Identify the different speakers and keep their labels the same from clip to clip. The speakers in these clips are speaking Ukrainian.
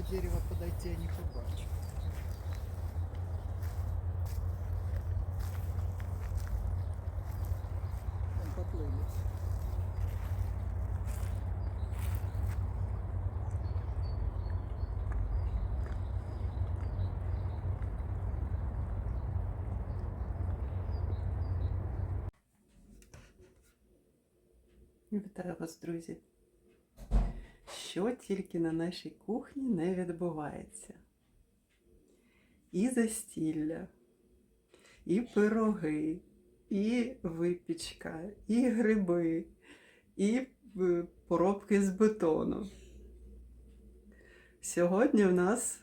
Speaker 1: до дерева подойти я не побачу. Там поплыли.
Speaker 2: Вітаю вас, друзі. Що тільки на нашій кухні не відбувається. І застілля, і пироги, і випічка, і гриби, і е, поробки з бетону. Сьогодні в нас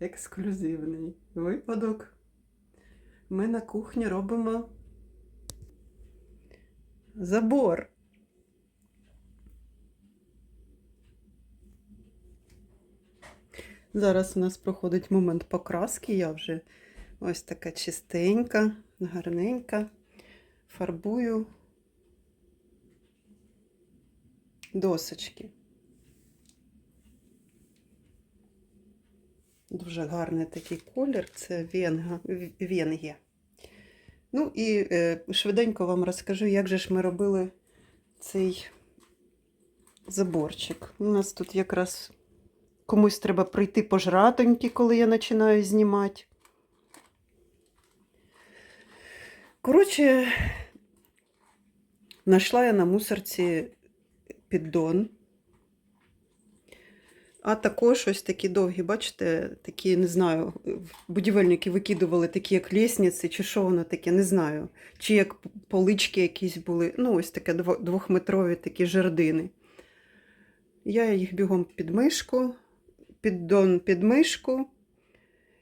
Speaker 2: ексклюзивний випадок. Ми на кухні робимо забор. Зараз у нас проходить момент покраски. Я вже ось така чистенька, гарненька. Фарбую досочки. Дуже гарний такий колір, це венга, венгія. Ну і е, швиденько вам розкажу, як же ж ми робили цей заборчик. У нас тут якраз Комусь треба прийти пожратоньки, коли я починаю знімати. Коротше, знайшла я на мусорці піддон. А також ось такі довгі, бачите, такі, не знаю, будівельники викидували такі, як лісниці, чи що воно таке, не знаю. Чи як полички якісь були. Ну, ось таке двохметрові такі жердини. Я їх бігом під мишку піддон під мишку.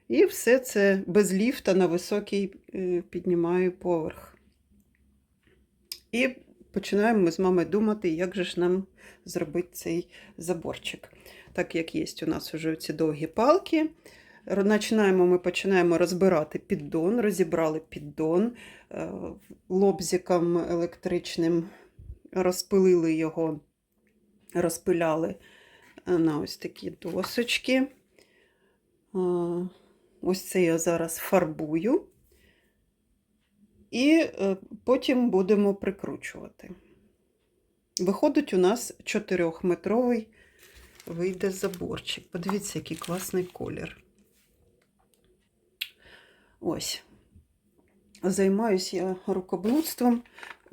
Speaker 2: І все це без ліфта на високий е, піднімаю поверх. І починаємо ми з мамою думати, як же ж нам зробити цей заборчик. Так як є у нас вже ці довгі палки. Починаємо, ми починаємо розбирати піддон, розібрали піддон е, лобзиком електричним, розпилили його, розпиляли на ось такі досочки. Ось це я зараз фарбую. І е, потім будемо прикручувати. Виходить, у нас 4-метровий вийде заборчик. Подивіться, який класний колір. Ось. Займаюся я рукоблудством.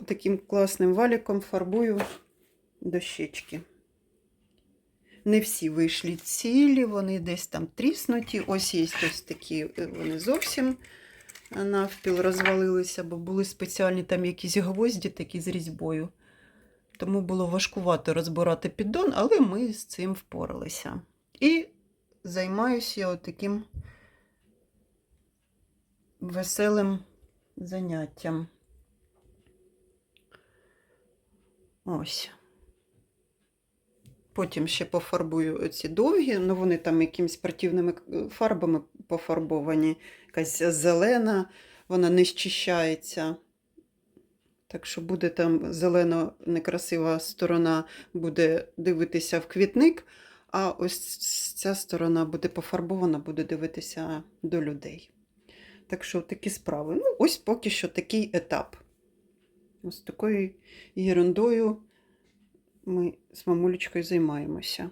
Speaker 2: Таким класним валіком фарбую дощечки. Не всі вийшли цілі, вони десь там тріснуті. Ось є ось такі, е, вони зовсім навпіл розвалилися, бо були спеціальні там якісь гвозді такі з різьбою. Тому було важкувато розбирати піддон, але ми з цим впоралися. І займаюся я таким веселим заняттям. Ось. Потім ще пофарбую ці довгі, ну вони там якимись спортивними е, фарбами пофарбовані. Якась зелена, вона не щищається. Так що буде там зелено некрасива сторона, буде дивитися в квітник, а ось ця сторона буде пофарбована, буде дивитися до людей. Так що такі справи. Ну, ось поки що такий етап. Ось такою ерундою ми з мамулечкою займаємося.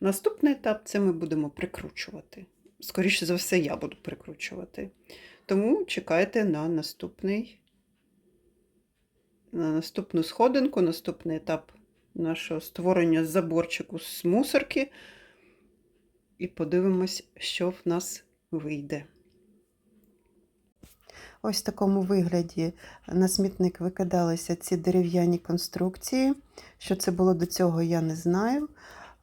Speaker 2: Наступний етап це ми будемо прикручувати. Скоріше за все, я буду прикручувати. Тому чекайте на наступний, на наступну сходинку, наступний етап нашого створення заборчику з мусорки. І подивимось, що в нас вийде. Ось в такому вигляді на смітник викидалися ці дерев'яні конструкції. Що це було до цього, я не знаю.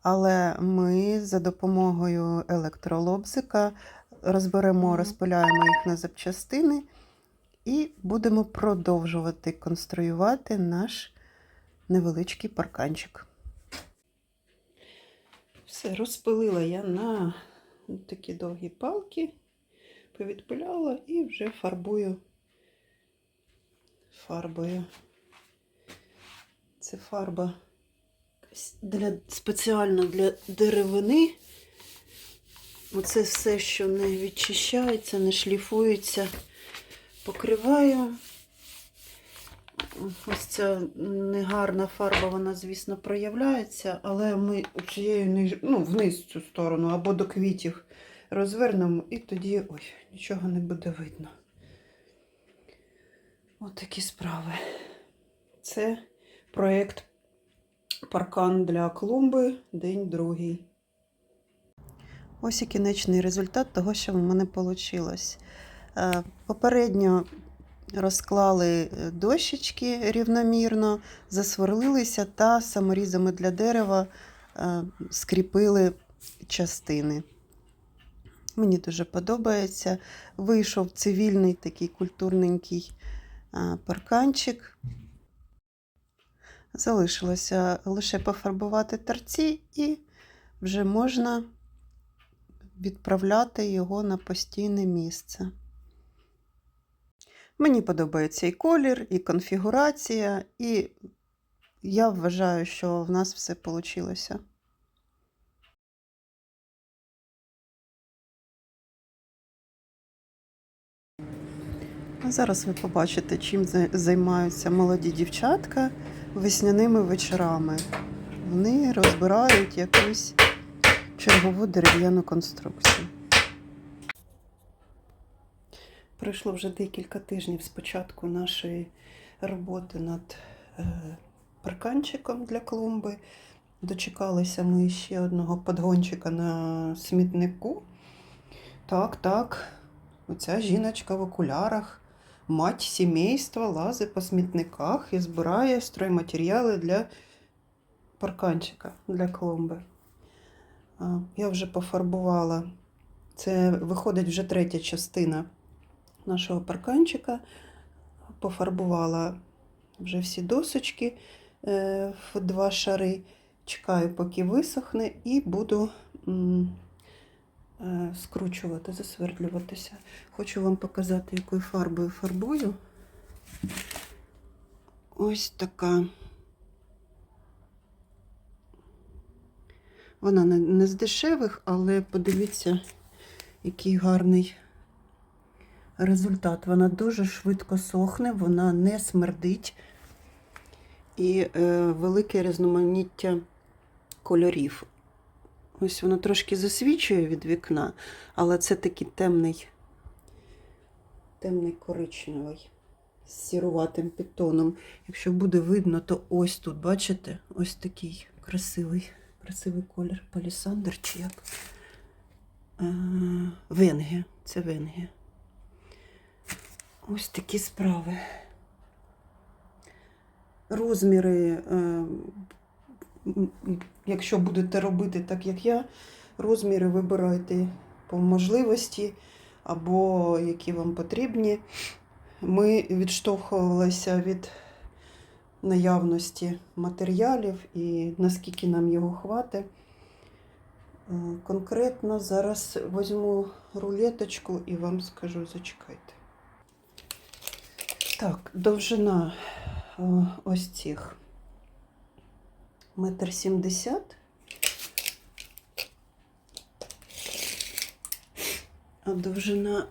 Speaker 2: Але ми за допомогою електролобзика розберемо, розпиляємо їх на запчастини і будемо продовжувати конструювати наш невеличкий парканчик. Все, розпилила я на такі довгі палки, повідпиляла і вже фарбую фарбою. Це фарба для, спеціально для деревини. Оце все, що не відчищається, не шліфується, покриваю. Ось ця негарна фарба, вона, звісно, проявляється, але ми цією ну, вниз цю сторону або до квітів розвернемо, і тоді ой, нічого не буде видно. От такі справи. Це проєкт Паркан для клумби, день другий. Ось і кінечний результат того, що в мене вийшло. Попередньо розклали е, дощечки рівномірно, засверлилися та саморізами для дерева е, скріпили частини. Мені дуже подобається. Вийшов цивільний такий культурненький парканчик. Залишилося лише пофарбувати торці і вже можна відправляти його на постійне місце. Мені подобається і колір, і конфігурація, і я вважаю, що в нас все вийшло. Зараз ви побачите, чим займаються молоді дівчатка весняними вечорами. Вони розбирають якусь чергову дерев'яну конструкцію. Пройшло вже декілька тижнів з початку нашої роботи над е, парканчиком для клумби. Дочекалися ми ще одного подгончика на смітнику. Так, так, оця жіночка в окулярах, мать сімейства, лазить по смітниках і збирає стройматеріали для парканчика для клумби. Я вже пофарбувала. Це виходить вже третя частина нашого парканчика. Пофарбувала вже всі досочки е, в два шари. Чекаю, поки висохне, і буду скручувати, засвердлюватися. Хочу вам показати, якою фарбою фарбую. Ось така. Вона не, не з дешевих, але подивіться, який гарний результат. Вона дуже швидко сохне, вона не смердить і е, велике різноманіття кольорів. Ось воно трошки засвічує від вікна, але це такий темний, темний коричневий з сіруватим підтоном. Якщо буде видно, то ось тут, бачите, ось такий красивий, красивий колір. Палісандр чи як? Е, Венге. Це Венге. Ось такі справи. Розміри, е, якщо будете робити так, як я, розміри вибирайте по можливості або які вам потрібні. Ми відштовхувалися від наявності матеріалів і наскільки нам його хватить. Е, Конкретно зараз візьму рулеточку і вам скажу, зачекайте. Так, довжина е, ось цих метр сімдесят. А довжина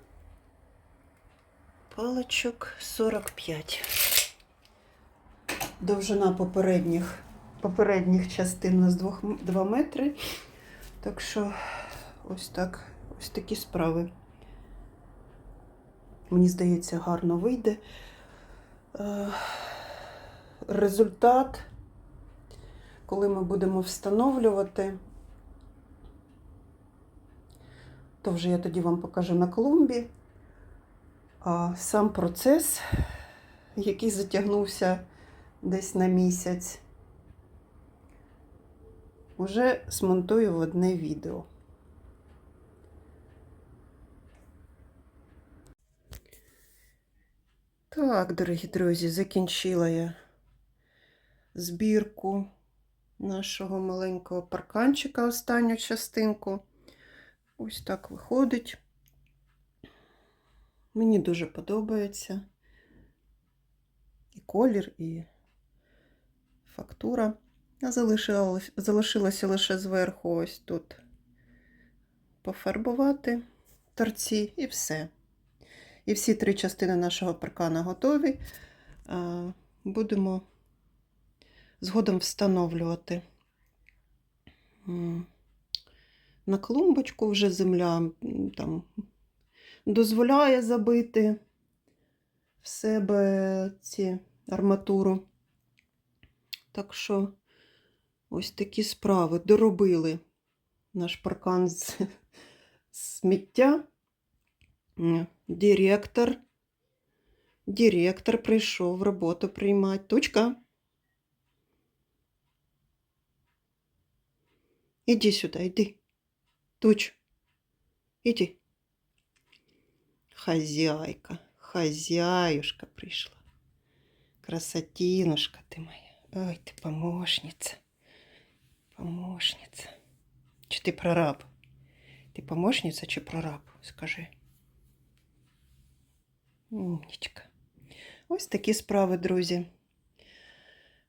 Speaker 2: паличок 45. Довжина попередніх, попередніх частин у нас 2 метри. Так що ось так, ось такі справи. Мені здається, гарно вийде. Е, Результат, коли ми будемо встановлювати, то вже я тоді вам покажу на клумбі. А сам процес, який затягнувся десь на місяць, уже смонтую в одне відео. Так, дорогі друзі, закінчила я збірку нашого маленького парканчика, останню частинку. Ось так виходить. Мені дуже подобається і колір, і фактура. А залишилось, залишилося лише зверху ось тут пофарбувати торці і все. І всі три частини нашого паркана готові. Будемо згодом встановлювати. На клумбочку вже земля там дозволяє забити в себе ці арматуру. Так що ось такі справи. Доробили наш паркан з сміття. Директор. Директор прийшов роботу приймати. Тучка. Іди сюди, йди. Туч. Іди. Хозяйка, хозяюшка прийшла. Красотінушка ти моя. Ой, ти помощниця. Помощниця. Чи ти прораб? Ти помощниця чи прораб? Скажи. Умнічка. Ось такі справи, друзі.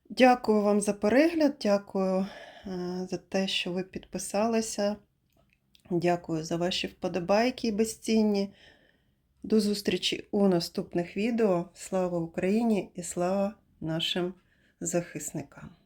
Speaker 2: Дякую вам за перегляд, дякую за те, що ви підписалися. Дякую за ваші вподобайки безцінні. До зустрічі у наступних відео. Слава Україні і слава нашим захисникам!